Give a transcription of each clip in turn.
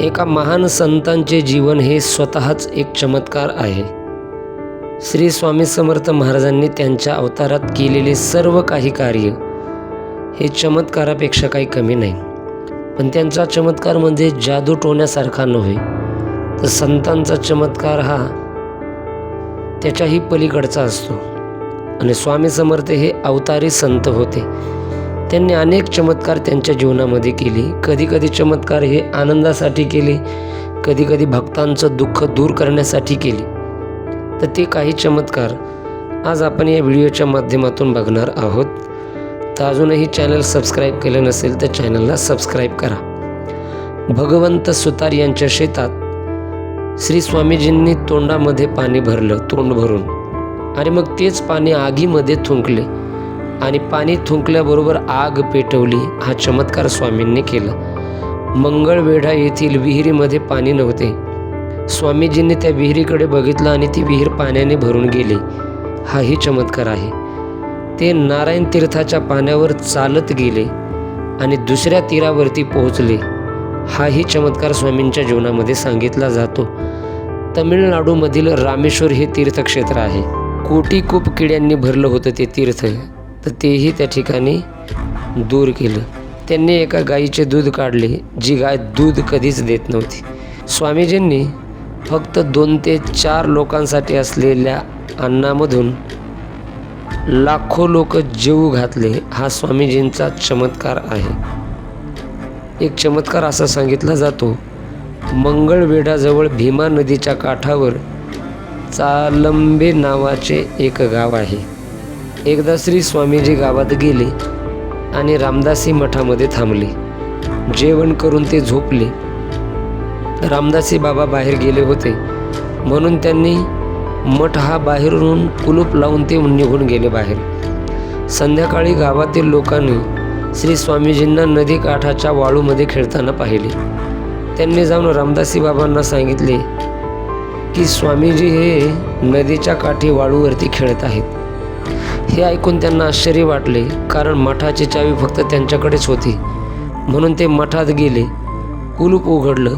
एका महान संतांचे जीवन हे स्वतःच एक चमत्कार आहे. श्री स्वामी समर्थ महाराजांनी त्यांच्या अवतारात केलेले सर्व काही कार्य हे चमत्कारापेक्षा काही कमी नाही. पण त्यांचा चमत्कार म्हणजे जादू टोण्यासारखा नव्हे. तर संतांचा चमत्कार हा त्याच्याही पलीकडचा असतो. आणि स्वामी समर्थ हे अवतारी संत होते. त्यांनी अनेक चमत्कार त्यांच्या जीवनामध्ये केले. कधीकधी चमत्कार हे आनंदासाठी केले कधीकधी भक्तांचं दुःख दूर करण्यासाठी केले. तर ते काही चमत्कार आज आपण या व्हिडिओच्या माध्यमातून बघणार आहोत. तर अजूनही चॅनल सबस्क्राईब केलं नसेल तर चॅनलला सबस्क्राईब करा. भगवंत सुतार यांच्या शेतात श्री स्वामीजींनी तोंडामध्ये पाणी भरलं तोंड भरून. आणि मग तेच पाणी आगीमध्ये थुंकले. आणि पाणी थुंकल्याबरोबर आग पेटवली हा चमत्कार स्वामींनी केला. मंगळवेढा येथील विहिरीमध्ये पाणी नव्हते. स्वामीजींनी त्या विहिरीकडे बघितलं आणि ती विहीर पाण्याने भरून गेली. हाही चमत्कार आहे. ते नारायण तीर्थाच्या पाण्यावर चालत गेले आणि दुसऱ्या तीरावरती पोहोचले. हाही चमत्कार स्वामींच्या जीवनामध्ये सांगितला जातो. तमिळनाडूमधील रामेश्वर हे तीर्थक्षेत्र आहे. कोटी खूप किड्यांनी भरलं होतं ते तीर्थ. तर तेही त्या ठिकाणी दूर केलं. त्यांनी एका गाईचे दूध काढले जी गाय दूध कधीच देत नव्हती. स्वामीजींनी फक्त दोन ते चार लोकांसाठी असलेल्या अन्नामधून लाखो लोक जीव घातले हा स्वामीजींचा चमत्कार आहे. एक चमत्कार असा सांगितला जातो मंगळवेढाजवळ भीमा नदीच्या काठावर चालंबे नावाचे एक गाव आहे. एकदा श्री स्वामीजी गावात गेले आणि रामदासी मठामध्ये थांबले. जेवण करून ते झोपले. रामदासी बाबा बाहेर गेले होते. म्हणून त्यांनी मठ हा बाहेरून कुलूप लावून ते निघून गेले बाहेर. संध्याकाळी गावातील लोकांनी श्री स्वामीजींना नदी काठाच्या वाळूमध्ये खेळताना पाहिले. त्यांनी जाऊन रामदासी बाबांना सांगितले की स्वामीजी हे नदीच्या काठी वाळूवरती खेळत आहेत. हे ऐकून त्यांना आश्चर्य वाटले कारण मठाची चावी फक्त त्यांच्याकडेच होती. म्हणून ते मठात गेले. कुलूप उघडलं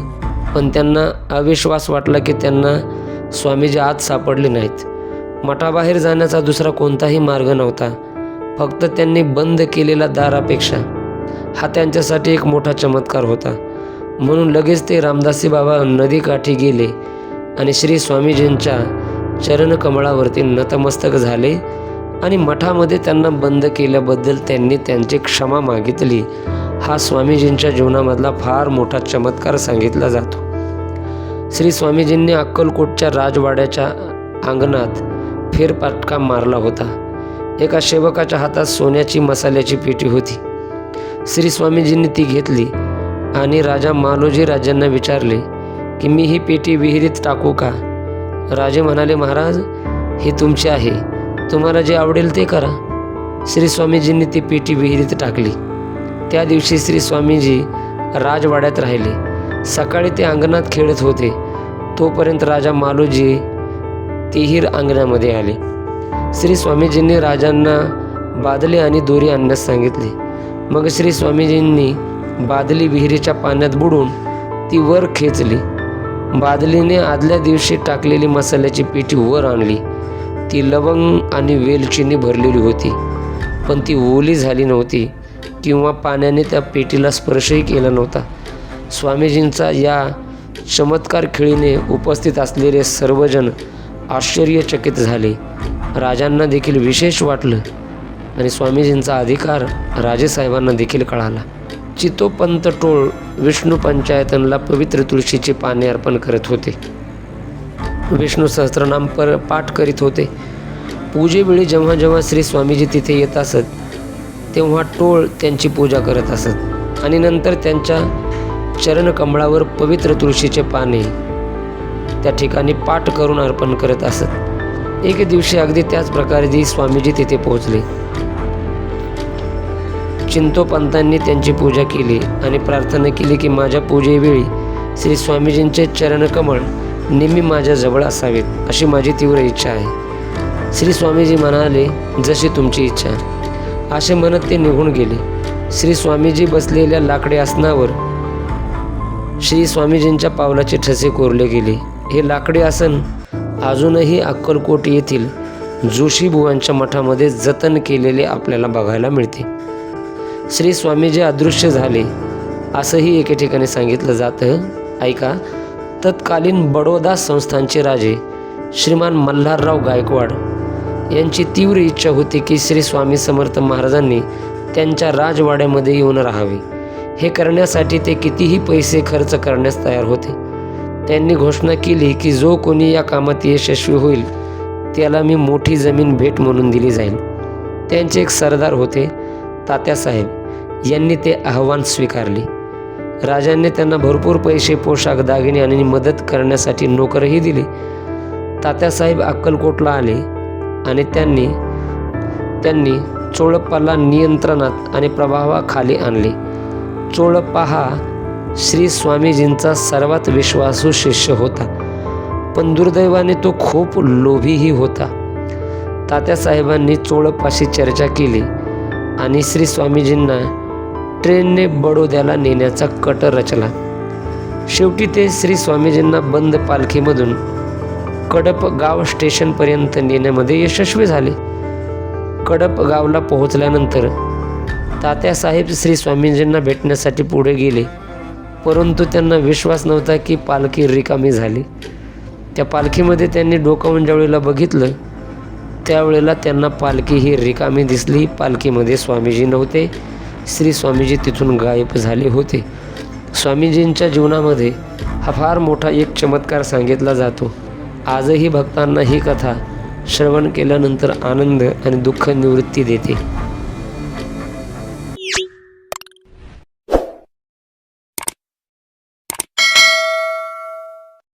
पण त्यांना अविश्वास वाटला की त्यांना स्वामीजी आत सापडले नाहीत. मठाबाहेर जाण्याचा दुसरा कोणताही मार्ग नव्हता. फक्त त्यांनी बंद केलेल्या दारापेक्षा हा त्यांच्यासाठी एक मोठा चमत्कार होता. म्हणून लगेच ते रामदासी बाबा नदीकाठी गेले आणि श्री स्वामीजींच्या चरणकमळावरती नतमस्तक झाले आणि मठामध्ये त्यांना बंद केल्याबद्दल त्यांनी त्यांची क्षमा मागितली. हा स्वामीजींच्या जीवनामधला फार मोठा चमत्कार सांगितला जातो. श्री स्वामीजींनी अक्कलकोटच्या राजवाड्याच्या अंगणात फेरपाटका मारला होता. एका सेवकाच्या हातात सोन्याची मसाल्याची पेटी होती. श्री स्वामीजींनी ती घेतली आणि राजा मालोजी राजांना विचारले की मी ही पेटी विहिरीत टाकू का? राजे म्हणाले महाराज ही तुमची आहे. तुम्हाला जे आवडेल ते करा. श्री स्वामीजींनी ती पेटी विहिरीत टाकली. त्या दिवशी श्री स्वामीजी राजवाड्यात राहिले. सकाळी ते अंगणात खेळत होते. तोपर्यंत राजा मालोजी तिहीर अंगणामध्ये आले. श्री स्वामीजींनी राजांना बादली आणि दोरी आणण्यास सांगितले. मग श्री स्वामीजींनी बादली विहिरीच्या पाण्यात बुडून ती वर खेचली. बादलीने आदल्या दिवशी टाकलेली मसाल्याची पेटी वर आणली. ती लवंग आणि वेलचीने भरलेली होती. पण ती ओली झाली नव्हती किंवा पाण्याने त्या पेटीला स्पर्शही केला नव्हता. स्वामीजींचा या चमत्कार खेळीने उपस्थित असलेले सर्वजण आश्चर्यचकित झाले. राजांना देखील विशेष वाटलं आणि स्वामीजींचा अधिकार राजेसाहेबांना देखील कळाला. चितोपंत टोळ विष्णू पंचायतनला पवित्र तुळशीची पाने अर्पण करत होते. विष्णू सहस्त्रनाम पर पाठ करीत होते. पूजेवेळी जेव्हा जेव्हा श्री स्वामीजी तिथे येत असत तेव्हा टोळ त्यांची पूजा करत असत आणि नंतर त्यांच्या चरणकमळावर पवित्र तुळशीचे पाने त्या ठिकाणी पाठ करून अर्पण करत असत. एके दिवशी अगदी त्याच प्रकारे स्वामीजी तिथे पोहोचले. चिंतोपंतांनी त्यांची पूजा केली आणि प्रार्थना केली की माझ्या पूजेवेळी श्री स्वामीजींचे चरणकमळ नेहमी माझ्याजवळ असावेत अशी माझी तीव्र इच्छा आहे. श्री स्वामीजी म्हणाले जशी तुमची इच्छा. असे म्हणत ते निघून गेले. श्री स्वामीजी बसलेल्या लाकडी आसनावर श्री स्वामीजींच्या पावलाचे ठसे कोरले गेले. हे लाकडी आसन अजूनही अक्कलकोट येथील जोशीबुवांच्या मठामध्ये जतन केलेले आपल्याला बघायला मिळते. श्री स्वामीजी अदृश्य झाले. असंही एके ठिकाणी सांगितलं जातं. ऐका तत्कालीन बडोदा संस्थांचे राजे श्रीमान मल्हारराव गायकवाड यांची तीव्र इच्छा होती की श्री स्वामी समर्थ महाराजांनी त्यांच्या राजवाड्यामध्ये येऊन राहावे. हे करण्यासाठी ते कितीही पैसे खर्च करण्यास तयार होते. त्यांनी घोषणा केली की जो कोणी या कामात यशस्वी होईल त्याला मी मोठी जमीन भेट म्हणून दिली जाईल. त्यांचे एक सरदार होते तात्यासाहेब. यांनी ते आव्हान स्वीकारले. राजांनी त्यांना भरपूर पैसे पोशाख दागिने आणि मदत करण्यासाठी नोकरही दिली. तात्यासाहेब अक्कलकोटला आले आणि त्यांनी त्यांनी चोळप्पाला नियंत्रणात आणि प्रभावाखाली आणले. चोळप्पा हा श्री स्वामीजींचा सर्वात विश्वासू शिष्य होता पण दुर्दैवाने तो खूप लोभीही होता. तात्यासाहेबांनी चोळप्पाशी चर्चा केली आणि श्री स्वामीजींना ट्रेनने बडोद्याला नेण्याचा कट रचला. शेवटी ते श्री स्वामीजींना बंद पालखीमधून कडप गाव स्टेशनपर्यंत नेण्यामध्ये यशस्वी झाले. कडप गावला पोहोचल्यानंतर तात्यासाहेब श्री स्वामीजींना भेटण्यासाठी पुढे गेले. परंतु त्यांना विश्वास नव्हता की पालखी रिकामी झाली. त्या पालखीमध्ये त्यांनी डोकावून ज्यावेळेला बघितलं. त्यावेळेला त्यांना पालखी ही रिकामी दिसली. पालखीमध्ये स्वामीजी नव्हते. श्री स्वामीजी तिथून गायब झाले होते. स्वामीजींच्या जीवनामध्ये हा फार मोठा एक चमत्कार सांगितला जातो. आजही भक्तांना ही कथा श्रवण केल्यानंतर आनंद आणि दुःख निवृत्ती देते.